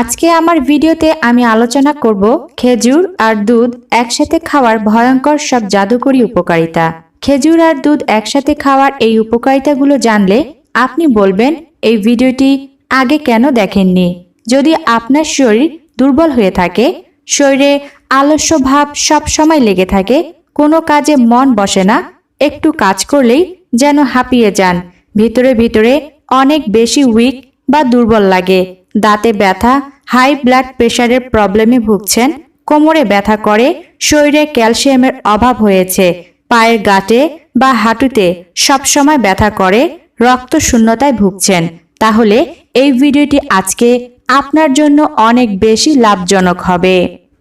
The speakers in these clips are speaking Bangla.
আজকে আমার ভিডিওতে আমি আলোচনা করব খেজুর আর দুধ একসাথে খাওয়ার ভয়ঙ্কর সব জাদুকরী উপকারিতা। খেজুর আর দুধ একসাথে খাওয়ার এই উপকারিতাগুলো জানলে আপনি বলবেন, এই ভিডিওটি আগে কেন দেখেননি? যদি আপনার শরীর দুর্বল হয়ে থাকে, শরীরে আলস্য ভাব সব সময় লেগে থাকে, কোনো কাজে মন বসে না, একটু কাজ করলেই যেন হাঁপিয়ে যান। ভিতরে ভিতরে অনেক বেশি উইক বা দুর্বল লাগে। দাঁতে ব্যথা হাই ব্লাড প্রেশারের প্রবলেমে ভুগছেন, কোমরে ব্যথা করে, শরীরে ক্যালসিয়ামের অভাব হয়েছে, পায়ের গাঁটে বা হাঁটুতে সবসময় ব্যথা করে, রক্ত শূন্যতায় ভুগছেন। তাহলে এই ভিডিওটি আজকে আপনার জন্য অনেক বেশি লাভজনক হবে।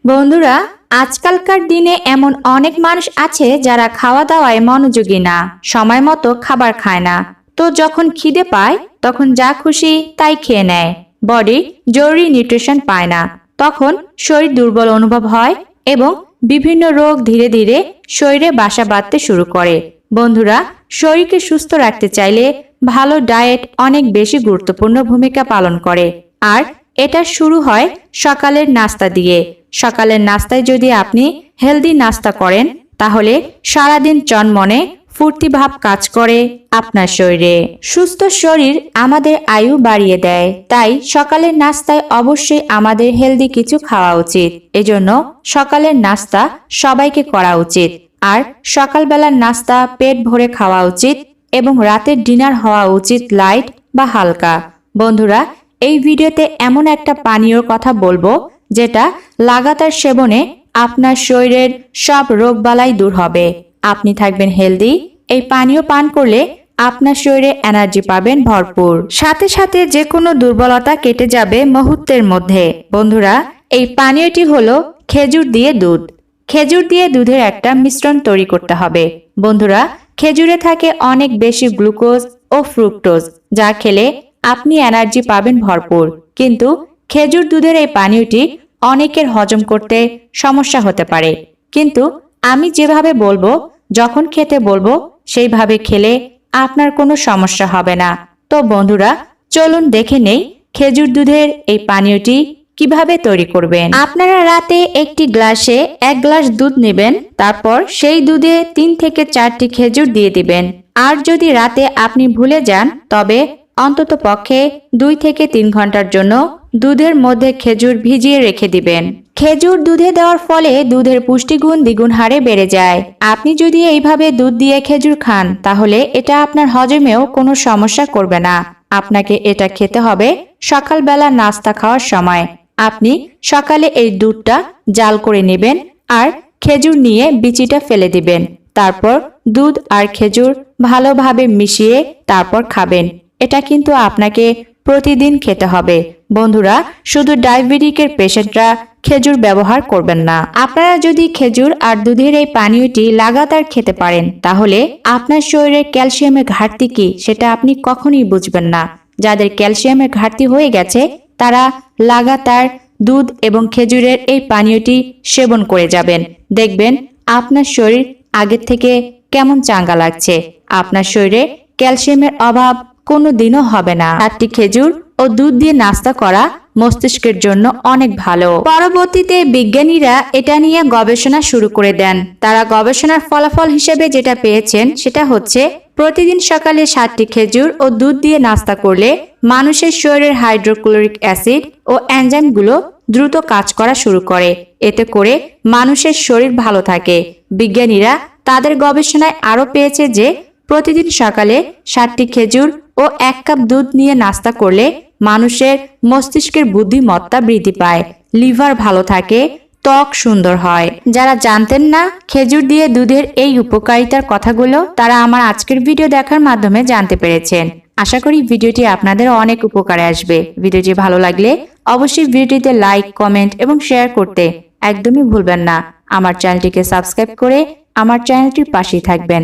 বন্ধুরা, আজকালকার দিনে এমন অনেক মানুষ আছে যারা খাওয়া দাওয়ায় মনোযোগী না, সময় মতো খাবার খায় না। তো যখন খিদে পায়, তখন যা খুশি তাই খেয়ে নেয়। বডি জরুরি নিউট্রিশন পায় না। তখন শরীর দুর্বল অনুভব হয় এবং বিভিন্ন রোগ ধীরে ধীরে শরীরে বাসা বাঁধতে শুরু করে। বন্ধুরা, শরীরকে সুস্থ রাখতে চাইলে ভালো ডায়েট অনেক বেশি গুরুত্বপূর্ণ ভূমিকা পালন করে। আর এটা শুরু হয় সকালের নাস্তা দিয়ে। সকালের নাস্তায় যদি আপনি হেলদি নাস্তা করেন, তাহলে সারাদিন চনমনে ফুর্তি ভাব কাজ করে আপনার শরীরে। সুস্থ শরীর আমাদের আয়ু বাড়িয়ে দেয়। তাই সকালের নাস্তায় অবশ্যই আমাদের হেলদি কিছু খাওয়া উচিত। এজন্য সকালের নাস্তা সবাইকে করা উচিত। আর সকালবেলার নাস্তা পেট ভরে খাওয়া উচিত এবং রাতের ডিনার হওয়া উচিত লাইট বা হালকা। বন্ধুরা, এই ভিডিওতে এমন একটা পানীয়র কথা বলব যেটা লাগাতার সেবনে আপনার শরীরের সব রোগবালাই দূর হবে। আপনি থাকবেন হেলদি, এই পানীয় পান করলে আপনার শরীরে এনার্জি পাবেন ভরপুর। সাথে সাথে যে কোনো দুর্বলতা কেটে যাবে মুহূর্তের মধ্যে। বন্ধুরা, এই পানীয়টি হলো খেজুর দিয়ে দুধ। খেজুর দিয়ে দুধের একটা মিশ্রণ তৈরি করতে হবে। বন্ধুরা, খেজুরে থাকে অনেক বেশি গ্লুকোজ ও ফ্রুক্টোজ, যা খেলে আপনি এনার্জি পাবেন ভরপুর। কিন্তু খেজুর দুধের এই পানীয়টি অনেকের হজম করতে সমস্যা হতে পারে। কিন্তু আমি যেভাবে বলব যখন খেতে বলব, সেইভাবে খেলে আপনার কোনো সমস্যা হবে না। তো বন্ধুরা, চলুন দেখে নেই খেজুর দুধের এই পানীয়টি কীভাবে তৈরি করবেন। আপনারা রাতে একটি গ্লাসে এক গ্লাস দুধ নেবেন, তারপর সেই দুধে তিন থেকে চারটি খেজুর দিয়ে দিবেন। আর যদি রাতে আপনি ভুলে যান, তবে অন্তত পক্ষে দুই থেকে তিন ঘণ্টার জন্য দুধের মধ্যে খেজুর ভিজিয়ে রেখে দিবেন। খেজুর দুধে দেওয়ার ফলে দুধের পুষ্টিগুণ দ্বিগুণ হারে বেড়ে যায়। আপনি যদি এইভাবে দুধ দিয়ে খেজুর খান, তাহলে এটা আপনার হজমেও কোনো সমস্যা করবে না। আপনাকে এটা খেতে হবে সকালবেলা নাস্তা খাওয়ার সময়। আপনি সকালে এই দুধটা জাল করে নেবেন আর খেজুর নিয়ে বিচিটা ফেলে দিবেন। তারপর দুধ আর খেজুর ভালোভাবে মিশিয়ে তারপর খাবেন। এটা কিন্তু আপনাকে প্রতিদিন খেতে হবে। বন্ধুরা, শুধু ডায়াবেটিকের পেশেন্টরা খেজুর ব্যবহার করবেন না। আপনারা যদি খেজুর আর দুধের এই পানীয়টি লাগাতার খেতে পারেন, তাহলে আপনার শরীরে ক্যালসিয়ামের ঘাটতি কি সেটা আপনি কখনোই বুঝবেন না। যাদের ক্যালসিয়ামের ঘাটতি হয়ে গেছে, তারা লাগাতার দুধ এবং খেজুরের এই পানীয়টি সেবন করে যাবেন। দেখবেন আপনার শরীর আগের থেকে কেমন চাঙ্গা লাগছে। আপনার শরীরে ক্যালসিয়ামের অভাব কোনো দিনও হবে না। চারটি খেজুর ও দুধ দিয়ে নাস্তা করা মস্তিষ্কের জন্য অনেক ভালো। পরবর্তীতে বিজ্ঞানীরা এটা নিয়ে গবেষণা শুরু করে দেন। তারা গবেষণার ফলাফল হিসেবে যেটা পেয়েছেন সেটা হচ্ছে, প্রতিদিন সকালে সাতটি খেজুর ও দুধ দিয়ে নাস্তা করলে মানুষের শরীরের হাইড্রোক্লোরিক অ্যাসিড ও এনজাইমগুলো দ্রুত কাজ করা শুরু করে। এতে করে মানুষের শরীর ভালো থাকে। বিজ্ঞানীরা তাদের গবেষণায় আরও পেয়েছে যে প্রতিদিন সকালে সাতটি খেজুর ও এক কাপ দুধ নিয়ে নাস্তা করলে মানুষের মস্তিষ্কের বুদ্ধিমত্তা বৃদ্ধি পায়, লিভার ভালো থাকে, ত্বক সুন্দর হয়। যারা জানতেন না খেজুর দিয়ে দুধের এই উপকারিতার কথাগুলো, তারা আমার আজকের ভিডিও দেখার মাধ্যমে জানতে পেরেছেন। আশা করি ভিডিওটি আপনাদের অনেক উপকারে আসবে। ভিডিওটি ভালো লাগলে অবশ্যই ভিডিওটিতে লাইক, কমেন্ট এবং শেয়ার করতে একদমই ভুলবেন না। আমার চ্যানেলটিকে সাবস্ক্রাইব করে আমার চ্যানেলটির পাশেই থাকবেন।